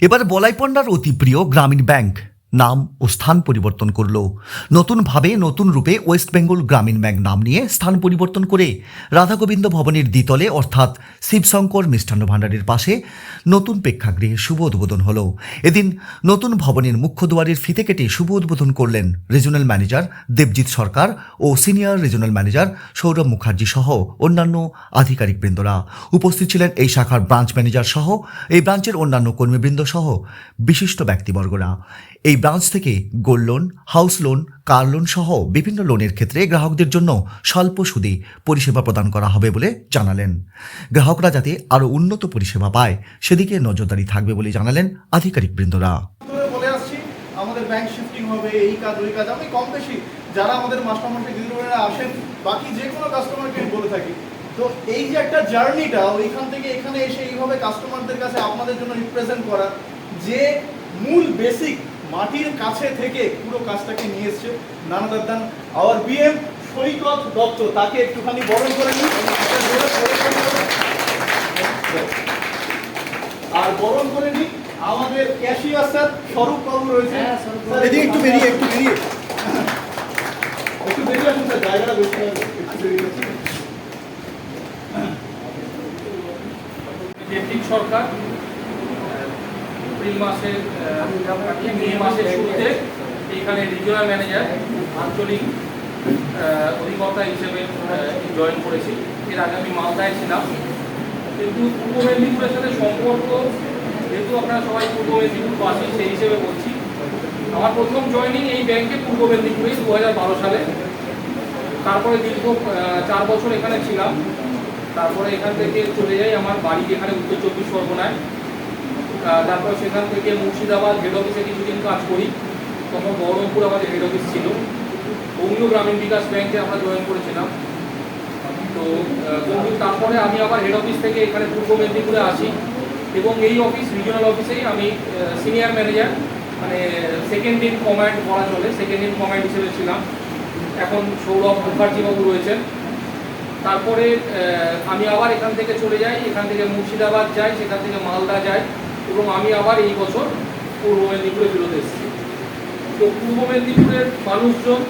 এবার বলাইপন্ডার অতি প্রিয় গ্রামীণ ব্যাংক। নাম ও স্থান পরিবর্তন করল। নতুনভাবে নতুন রূপে ওয়েস্ট বেঙ্গল গ্রামীণ ব্যাংক নাম নিয়ে স্থান পরিবর্তন করে রাধাগোবিন্দ ভবনের দ্বিতলে, অর্থাৎ শিবশঙ্কর মিষ্টান্ন ভাণ্ডারের পাশে নতুন প্রেক্ষাগৃহে শুভ উদ্বোধন হল। এদিন নতুন ভবনের মুখ্য দুয়ারের ফিতে কেটে শুভ উদ্বোধন করলেন রিজনাল ম্যানেজার দেবজিৎ সরকার ও senior regional manager Sourav Mukherjee সহ অন্যান্য আধিকারিকবৃন্দরা উপস্থিত ছিলেন এই শাখার ব্রাঞ্চ ম্যানেজার সহ, এই ব্রাঞ্চের অন্যান্য কর্মীবৃন্দ সহ বিশিষ্ট ব্যক্তিবর্গরা। এই ব্রাঞ্চ থেকে gold loan house loan car loan সহ বিভিন্ন লোনের ক্ষেত্রে গ্রাহকদের জন্য স্বল্প সুদে পরিষেবা প্রদান করা হবে বলে জানালেন। গ্রাহকরা যাতে আরও উন্নত পরিষেবা পায়, সেদিকে নজরদারি থাকবে বলে জানালেন আধিকারিক বৃন্দরা। আমাদের ব্যাংক শিফটিং হবে, এই কাজ, ওই কাজ। আমি কম বেশি, যারা আমাদের মাস্টারমশাই আসেন, বাকি যে কোনো কাস্টমারকে বলে থাকি। তো এই যে একটা জার্নিটা ওইখান থেকে এখানে এসে এইভাবে কাস্টমারদের কাছে আপনাদের জন্য রিপ্রেজেন্ট করা, যে মূল বেসিক মাটির কাছে থেকে পুরো কাজটাকে নিয়ে এসছে নানা দান আওয়ার বিএম সৈকত দত্ত। তাকে একটুখানি বরণ করে নিই আর বরণ করে নিই আমাদের ক্যাশিয়ার স্যার স্বরূপ বাবু রয়েছে। হ্যাঁ, একটু বেরিয়ে একটু বেরিয়ে। একটু বেরিয়ে আসুন স্যার জায়গাটা বেশি একটু বেরিয়ে আসুন। সরকার এপ্রিল মাসের মে মাসের শুরুতে এখানে রিজিওনাল ম্যানেজার আঞ্চলিক অধিকর্তা হিসেবে জয়েন করেছি। এর আগে আমি মালদায় ছিলাম। কিন্তু পূর্ব মেদিনীপুরের সাথে সম্পর্ক, যেহেতু আপনারা সবাই পূর্ব মেদিনীপুর বাসী সেই হিসেবে বলছি। আমার প্রথম জয়েনিং এই ব্যাংকে পূর্ব মেদিনীপুরে দু হাজার বারো সালে। তারপরে দীর্ঘ চার বছর এখানে ছিলাম। তারপরে এখান থেকে চলে যাই আমার বাড়ি যেখানে উত্তর চব্বিশ পরগনায়। তারপর সেখান থেকে মুর্শিদাবাদ হেড অফিসে কিছুদিন কাজ করি। তখন বহরমপুর আমাদের হেড অফিস ছিল। অমীয় গ্রামীণ বিকাশ ব্যাংকে আমরা জয়েন করেছিলাম। তো কিন্তু তারপরে আমি আবার হেড অফিস থেকে এখানে পূর্ব মেদিনীপুরে আসি এবং এই অফিস রিজিওনাল অফিসেই আমি সিনিয়র ম্যানেজার মানে সেকেন্ড ইন কমান্ড বলা চলে সেকেন্ড ইন কমান্ড হিসেবে ছিলাম। এখন সৌরভ মুখার্জি বাবু রয়েছেন। তারপরে আমি আবার এখান থেকে চলে যাই, এখান থেকে মুর্শিদাবাদ যাই, সেখান থেকে মালদা যাই। এবং আমি আবার এই বছর পূর্ব মেদিনীপুরে ফেরত এসেছি। তো পূর্ব মেদিনীপুরের মানুষজন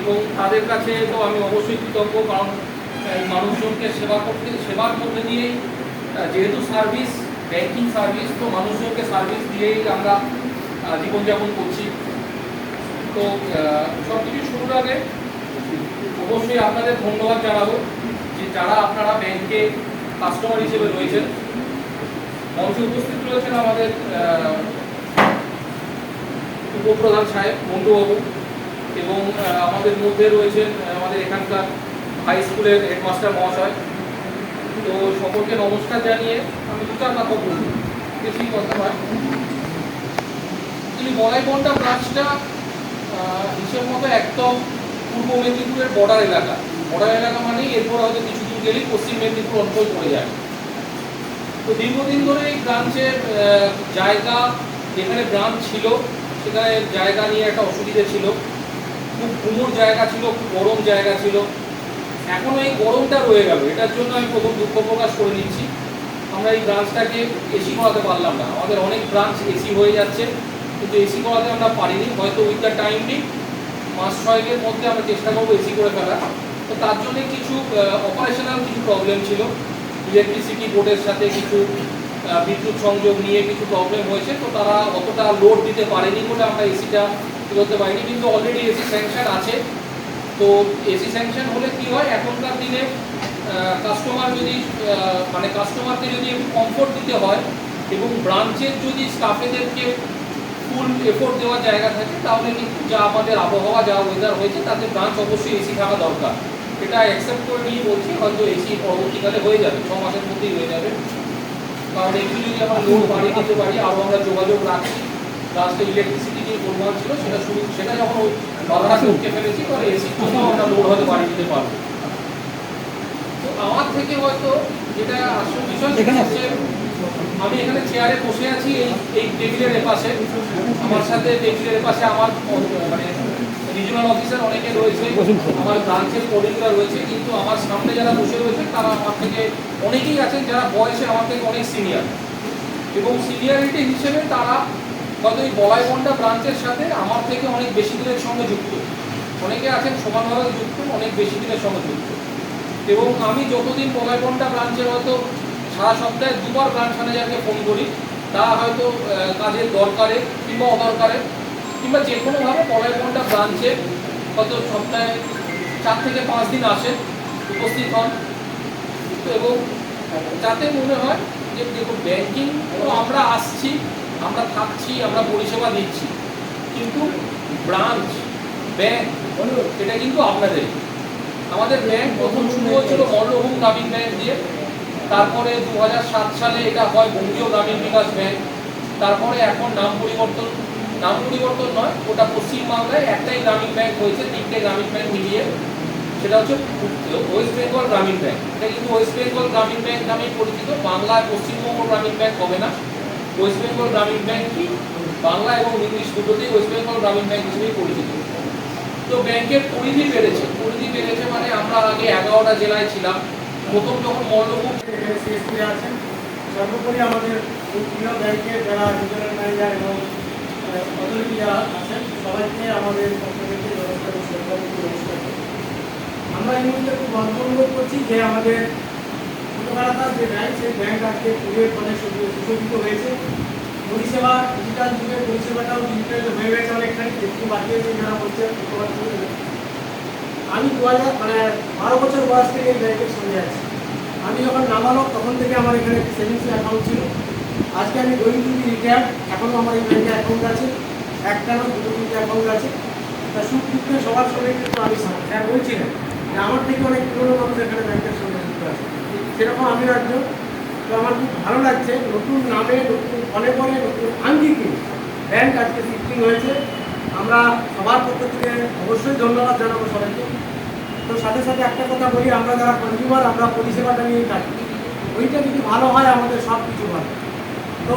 এবং তাদের কাছে তো আমি অবশ্যই কৃতজ্ঞ, কারণ মানুষজনকে সেবা করতে, সেবার মধ্যে দিয়েই যেহেতু সার্ভিস ব্যাংকিং সার্ভিস, তো মানুষজনকে সার্ভিস দিয়েই আমরা জীবনযাপন করছি। তো সব কিছু শুরুর আগে অবশ্যই আপনাদের ধন্যবাদ জানাব যে যারা আপনারা ব্যাংকে কাস্টমার হিসেবে রয়েছেন। মঞ্চে উপস্থিত রয়েছেন আমাদের উপপ্রধান সাহেব মন্টুবাবু এবং আমাদের মধ্যে রয়েছেন আমাদের এখানকার হাই স্কুলের হেডমাস্টার মহাশয়। তো সকলকে নমস্কার জানিয়ে আমি দু চার কথা বলব। বেশি কথা নয়। এই বলাইবন্ডা ব্রাঞ্চটা হিসেব মতো একদম পূর্ব মেদিনীপুরের বর্ডার এলাকা। বর্ডার এলাকা মানেই এরপর হয়তো কিছুদূর গেলেই পশ্চিম মেদিনীপুর অঞ্চল পড়ে যায়। তো দীর্ঘদিন ধরে এই ব্রাঞ্চের জায়গা যেখানে ব্রাঞ্চ ছিল, সেখানে জায়গা নিয়ে একটা অসুবিধা ছিল। খুব কুমোর জায়গা ছিল, খুব গরম জায়গা ছিল। এখনও এই গরমটা রয়ে গেল। এটার জন্য আমি প্রথম দুঃখ প্রকাশ করে নিচ্ছি। আমরা এই ব্রাঞ্চটাকে এসি করাতে পারলাম না। আমাদের অনেক ব্রাঞ্চ এসি হয়ে যাচ্ছে, কিন্তু এসি করাতে আমরা পারিনি। হয়তো উইথ দ্য টাইমলি মাস ছয়েকের মধ্যে আমরা চেষ্টা করব এসি করে ফেলা তো তার জন্য কিছু অপারেশনাল কিছু প্রবলেম ছিল। ইলেকট্রিসিটি বোর্ডের সাথে কিছু বিদ্যুৎ সংযোগ নিয়ে কিছু প্রবলেম হয়েছে, তো তারা অতটা লোড দিতে পারেনি বলে আমরা এসিটা করতে পারিনি। কিন্তু অলরেডি এসি স্যাংশন আছে। তো এসি স্যাংশন হলে কি হয়? এখনকার দিনে কাস্টমার যদি মানে কাস্টমারকে যদি একটু কমফোর্ট দিতে হয় এবং ব্রাঞ্চের যদি স্টাফেদেরকে ফুল এফোর্ট দেওয়ার জায়গা থাকে, তাহলে কিন্তু যা আমাদের আবহাওয়া, যা ওয়েদার হয়েছে, তাতে ব্রাঞ্চ অবশ্যই এসি থাকা দরকার। এটা অ্যাকসেপ্ট করে নিয়ে বলছি হয়তো এসি পরবর্তীকালে হয়ে যাবে ছ মাসের মধ্যেই হয়ে যাবে। কারণ একটু যদি আমরা লোড বাড়িয়ে দিতে পারি আরও আমরা যোগাযোগ রাখছি লাস্টে ইলেকট্রিসিটি যে পরিমাণ ছিল সেটা শুরু সেটা যখন ওই বাধাটা করতে ফেলেছি কারণ এসির জন্য আমরা লোড হয়তো বাড়ি দিতে পারব। তো আমার থেকে হয়তো যেটা আসল বিষয় সেটা হচ্ছে আমি এখানে চেয়ারে বসে আছি এই এই টেবিলের এপাশে। আমার সাথে টেবিলের এপাশে আমার মানে রিজিওনাল অফিসার অনেকে রয়েছে, আমার ব্রাঞ্চের কলিগরা রয়েছে, কিন্তু আমার সামনে যারা বসে রয়েছে, তারা আমার থেকে অনেকেই আছেন যারা বয়সে আমার থেকে অনেক সিনিয়র এবং সিনিয়রিটি হিসেবে তারা হয়তো এই বলাইবন্ডা ব্রাঞ্চের সাথে আমার থেকে অনেক বেশি দিনের সঙ্গে যুক্ত। অনেকে আছেন সমানভাবে যুক্ত, অনেক বেশি দিনের সঙ্গে যুক্ত। এবং আমি যতদিন বলাইবন্ডা ব্রাঞ্চের হয়তো সারা সপ্তাহে দুবার ব্রাঞ্চ ম্যানেজারকে ফোন করি, তা হয়তো কাজের দরকারে কিংবা অদরকারে। কিংবা যে কোনোভাবে বলাইবন্ডা ব্রাঞ্চে হয়তো সপ্তাহে চার থেকে পাঁচ দিন আসেন উপস্থিত হন। এবং যাতে মনে হয় যে দেখুন ব্যাংকিং তো আমরা আসছি, আমরা থাকছি, আমরা পরিষেবা দিচ্ছি। কিন্তু ব্রাঞ্চ ব্যাংক এটা কিন্তু আপনাদের। আমাদের ব্যাংক প্রথম শুরু হয়েছিল মল্লভূম গ্রামীণ ব্যাংক দিয়ে। তারপরে দু হাজার সাত সালে এটা হয় বঙ্গীয় গ্রামীণ বিকাশ ব্যাংক। তারপরে এখন নাম পরিবর্তন নাম পরিবর্তন নয় ওটা পশ্চিমবাংলায় একটাই গ্রামীণ ব্যাংক হয়েছে, তিনটে গ্রামীণ ব্যাংক মিলিয়ে। সেটা হচ্ছে ওয়েস্ট বেঙ্গল গ্রামীণ ব্যাংক এটা কিন্তু ওয়েস্ট বেঙ্গল গ্রামীণ ব্যাংক নামেই পরিচিত, বাংলায় পশ্চিমবঙ্গ গ্রামীণ ব্যাংক হবে না। ওয়েস্ট বেঙ্গল গ্রামীণ ব্যাংক কি? বাংলা এবং ইংলিশ দুটোতেই ওয়েস্ট বেঙ্গল গ্রামীণ ব্যাংক হিসেবেই পরিচিত। তো ব্যাংকের পরিধি বেড়েছে। পরিধি বেড়েছে মানে আমরা আগে এগারোটা জেলায় ছিলাম। প্রথম যখন মল্লভূম আছেন। সর্বোপরি আমাদের ব্যাংকের যারা ম্যানেজার এবং আমরা এই মুহূর্তে খুব অনুভব করছি যে আমাদের ছোটবেলাকার যে ব্যাংক সেই ব্যাংক আজকে পুজোর ফলে সুশোভিত হয়েছে পরিষেবা ডিজিটাল যুগের পরিষেবাটাও ডিজিটাল হয়ে গেছে অনেকখানি একটু আছে যারা বলছেন আমি দু হাজার মানে বারো বছর বয়স থেকে এই ব্যাংকের সঙ্গে আছি। আমি যখন নামালো তখন থেকে আমার এখানে সেভিংস অ্যাকাউন্ট ছিল। আজকে আমি গোয়িং টু বি রিটায়ার্ড এখনও আমার এই ব্যাংকে অ্যাকাউন্ট আছে একটা না দুটো তিনটে অ্যাকাউন্ট আছে। তা সুখ দুঃখে সবার সঙ্গে কিন্তু আমি স্যার বলছিলেন যে আমার থেকে অনেক পুরোনো মানুষ এখানে ব্যাংকের সঙ্গে যুক্ত আছে। সেরকম আমি একজন তো আমার খুব ভালো লাগছে, নতুন নামে, নতুন ফলে পরে নতুন আঙ্গিকে ব্যাংক আজকে শিফটিং হয়েছে। আমরা সবার পক্ষ থেকে অবশ্যই ধন্যবাদ জানাব সবাইকে। তো সাথে সাথে একটা কথা বলি, আমরা যারা কনজিউমার আমরা পরিষেবাটা নিয়ে থাকি ওইটা যদি ভালো হয়, আমাদের সব কিছু ভালো। তো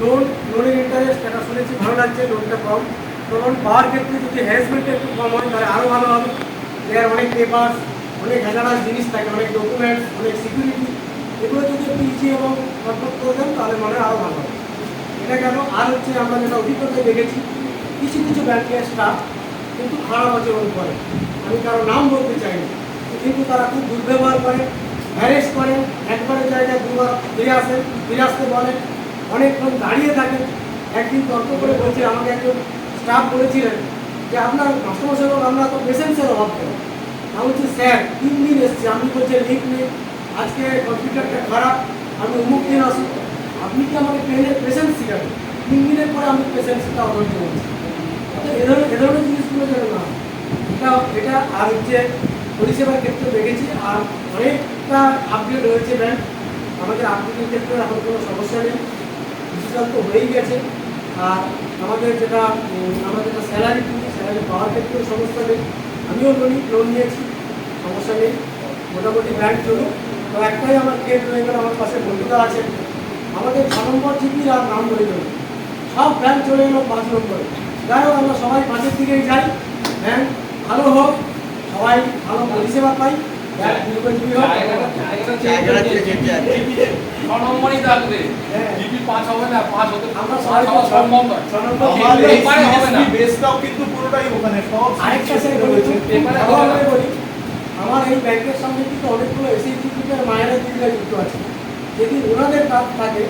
লোন লোনের ইন্টারেস্ট এটা শুনেছি, ভালো লাগছে লোনটা কম। তো লোন পাওয়ার ক্ষেত্রে যদি হ্যারাসমেন্টটা একটু কম হয়, তাহলে আরও ভালো হবে। এর অনেক পেপার অনেক হ্যাজারাস জিনিস থাকে, অনেক ডকুমেন্টস অনেক সিকিউরিটি এগুলো যদি একটু ইজি এবং কন্ট্রোল করে দেন, তাহলে মনে হয় আরও ভালো হবে। এটা কেন? আর হচ্ছে আমরা যেটা অভিজ্ঞতায় দেখেছি, কিছু কিছু ব্যাংকের স্টাফ কিন্তু খারাপ আচরণ করে। আমি কারও নাম বলতে চাই না কিন্তু তারা খুব দুর্ব্যবহার করে। হ্যারেস করেন একবারের জায়গায় দুবার ফিরে আসেন ফিরে আসতে বলেন অনেকক্ষণ দাঁড়িয়ে থাকেন একদিন তর্ক করে বলছে, আমাকে একজন স্টাফ বলেছিলেন যে, আপনার মাস্টারমশাই বলুন আমরা তো পেশেন্সের অভাব কেন আমি বলছি, স্যার, তিন দিন এসছি। আমি বলছি লিখ নেই। আজকে কম্পিউটারটা খারাপ। আমি অমুক দিন আসি। আপনি কি আমাকে ট্রেনের পেশেন্স শিখাবেন তিন দিনের পরে আমি পেশেন্সটা অধৈর্য বলছি এ ধরনের জিনিসগুলো যেন না এটা এটা আর হচ্ছে পরিষেবার ক্ষেত্রে দেখেছি আর অনেকটা আপডেট হয়েছে ব্যাংক আমাদের আপডেটের ক্ষেত্রে এখন কোনো সমস্যা নেই। ডিজিটাল তো হয়েই গেছে। আর আমাদের যেটা আমরা যেটা স্যালারি তুলি স্যালারি পাওয়ার ক্ষেত্রেও সমস্যা নেই। আমিও লোন লোন নিয়েছি, সমস্যা নেই। মোটামুটি ব্যাংক চলুক। তো একটাই আমার কেট রয়ে গেল, আমার পাশে বন্ধুরা আছে আমাদের ছ নম্বর জিপির আর নাম বলে গেল সব ব্যাংক চলে গেলো পাঁচ নম্বরে। যাই হোক, আমরা সবাই পাঁচের দিকেই যাই। ব্যাংক ভালো হোক। সবাই ভালো পরিষেবা পাই। হ্যাঁ। আমরা এই ব্যাংকের সঙ্গে কিন্তু অনেকগুলো এসএইচজি গ্রুপের মায়েরা দিদিরা যুক্ত আছে। যেদিন ওনাদের কাজ থাকে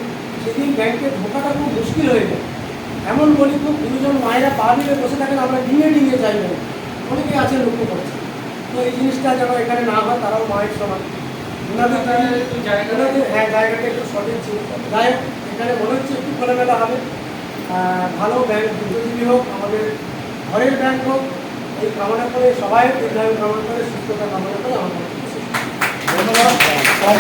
সেদিন ব্যাংকে ঢোকাটা খুব মুশকিল হয়ে যায়। এমন বলি খুব দুজন মায়েরা পা মিলে বসে থাকেন আমরা ডিঙে ডিঙে যাই না অনেকেই আছেন লক্ষ্য করছে তো এই জিনিসটা যেন এখানে না হয়, তারাও মায়ের সমান। হ্যাঁ জায়গাটা একটু সঠিক ছিল। যাই এখানে মনে হচ্ছে একটু খোলামেলা হবে। ভালো ব্যাংক, বুদ্ধিজীবী হোক, আমাদের ঘরের ব্যাংক হোক, এই কামনা করে সবাই, দীর্ঘায়ু কামনা করে, সুস্থতা কামনা করে আমাদের। ধন্যবাদ।